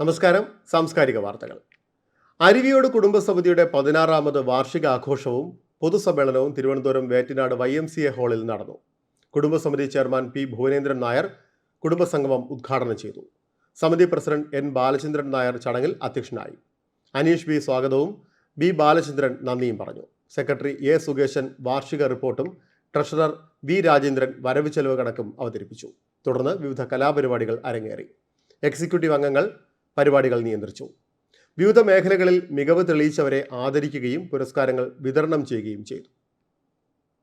നമസ്കാരം. സാംസ്കാരിക വാർത്തകൾ. അരുവിയോട് കുടുംബസമിതിയുടെ പതിനാറാമത് വാർഷിക ആഘോഷവും പൊതുസമ്മേളനവും Thiruvananthapuram Vettinad Y M C A ഹാളിൽ നടന്നു. കുടുംബസമിതി ചെയർമാൻ പി ഭുവനേന്ദ്രൻ നായർ കുടുംബസംഗമം ഉദ്ഘാടനം ചെയ്തു. സമിതി പ്രസിഡന്റ് എൻ ബാലചന്ദ്രൻ നായർ ചടങ്ങിൽ അധ്യക്ഷനായി. അനീഷ് ബി സ്വാഗതവും ബി ബാലചന്ദ്രൻ നന്ദിയും പറഞ്ഞു. സെക്രട്ടറി എ സുകേശൻ വാർഷിക റിപ്പോർട്ടും ട്രഷറർ വി രാജേന്ദ്രൻ വരവ് ചെലവ് കണക്കും അവതരിപ്പിച്ചു. തുടർന്ന് വിവിധ കലാപരിപാടികൾ അരങ്ങേറി. എക്സിക്യൂട്ടീവ് അംഗങ്ങൾ പരിപാടികൾ നിയന്ത്രിച്ചു. വിവിധ മേഖലകളിൽ മികവ് തെളിയിച്ചവരെ ആദരിക്കുകയും പുരസ്കാരങ്ങൾ വിതരണം ചെയ്യുകയും ചെയ്തു.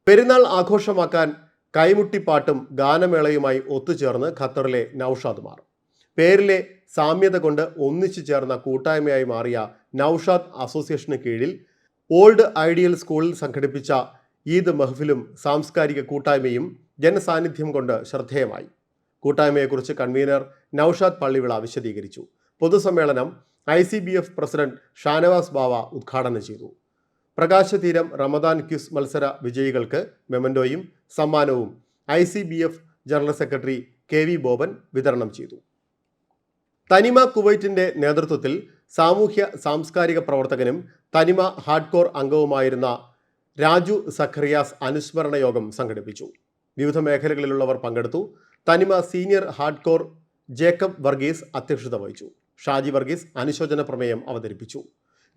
പെരുന്നാൾ ആഘോഷമാക്കാൻ കൈമുട്ടിപ്പാട്ടും ഗാനമേളയുമായി ഒത്തുചേർന്ന് ഖത്തറിലെ നൌഷാദ് മാർ പേരിലെ സാമ്യത കൊണ്ട് ഒന്നിച്ചു ചേർന്ന കൂട്ടായ്മയായി മാറിയ നൌഷാദ് അസോസിയേഷന് കീഴിൽ ഓൾഡ് ഐഡിയൽ സ്കൂളിൽ സംഘടിപ്പിച്ച ഈദ് മെഹ്ഫിലും സാംസ്കാരിക കൂട്ടായ്മയും ജനസാന്നിധ്യം കൊണ്ട് ശ്രദ്ധേയമായി. കൂട്ടായ്മയെക്കുറിച്ച് കൺവീനർ നൌഷാദ് പള്ളിവിള വിശദീകരിച്ചു. പൊതുസമ്മേളനം I C B F president Shanavas Bava ഉദ്ഘാടനം ചെയ്തു. പ്രകാശതീരം റമദാൻ ക്വിസ് മത്സര വിജയികൾക്ക് മെമൻഡോയും സമ്മാനവും I C B F general secretary K V Boban വിതരണം ചെയ്തു. തനിമ കുവൈറ്റിന്റെ നേതൃത്വത്തിൽ സാമൂഹ്യ സാംസ്കാരിക പ്രവർത്തകനും തനിമ ഹാർഡ്കോർ അംഗവുമായിരുന്ന രാജു സഖറിയാസ് അനുസ്മരണ യോഗം സംഘടിപ്പിച്ചു. വിവിധ മേഖലകളിലുള്ളവർ പങ്കെടുത്തു. തനിമ സീനിയർ ഹാർഡ്കോർ ജേക്കബ് വർഗീസ് അധ്യക്ഷത വഹിച്ചു. ഷാജി വർഗീസ് അനുശോചന പ്രമേയം അവതരിപ്പിച്ചു.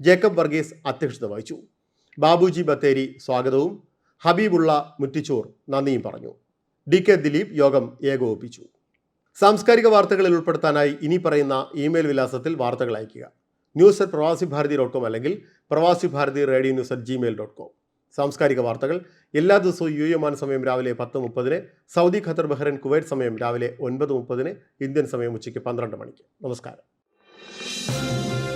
ജേക്കബ് വർഗീസ് അധ്യക്ഷത വഹിച്ചു. ബാബുജി ബത്തേരി സ്വാഗതവും. ഹബീബുള്ള മുറ്റിച്ചൂർ നന്ദിയും പറഞ്ഞു. ഡി കെ ദിലീപ് യോഗം ഏകോപിപ്പിച്ചു. സാംസ്കാരിക വാർത്തകളിൽ ഉൾപ്പെടുത്താനായി ഇനി പറയുന്ന ഇമെയിൽ വിലാസത്തിൽ വാർത്തകൾ അയയ്ക്കുക. ന്യൂസ് അറ്റ് പ്രവാസി ഭാരതി ഡോട്ട് കോം അല്ലെങ്കിൽ Pravasi Bharathi radio news at Gmail dot com. സാംസ്കാരിക വാർത്തകൾ എല്ലാ ദിവസവും യു എമാൻ സമയം രാവിലെ പത്ത് മുപ്പതിന് സൗദി ഖത്തർ ബഹ്റൈൻ കുവൈറ്റ് സമയം രാവിലെ ഒൻപത് മുപ്പതിന് ഇന്ത്യൻ സമയം ഉച്ചയ്ക്ക് പന്ത്രണ്ട് മണിക്ക്. നമസ്കാരം. you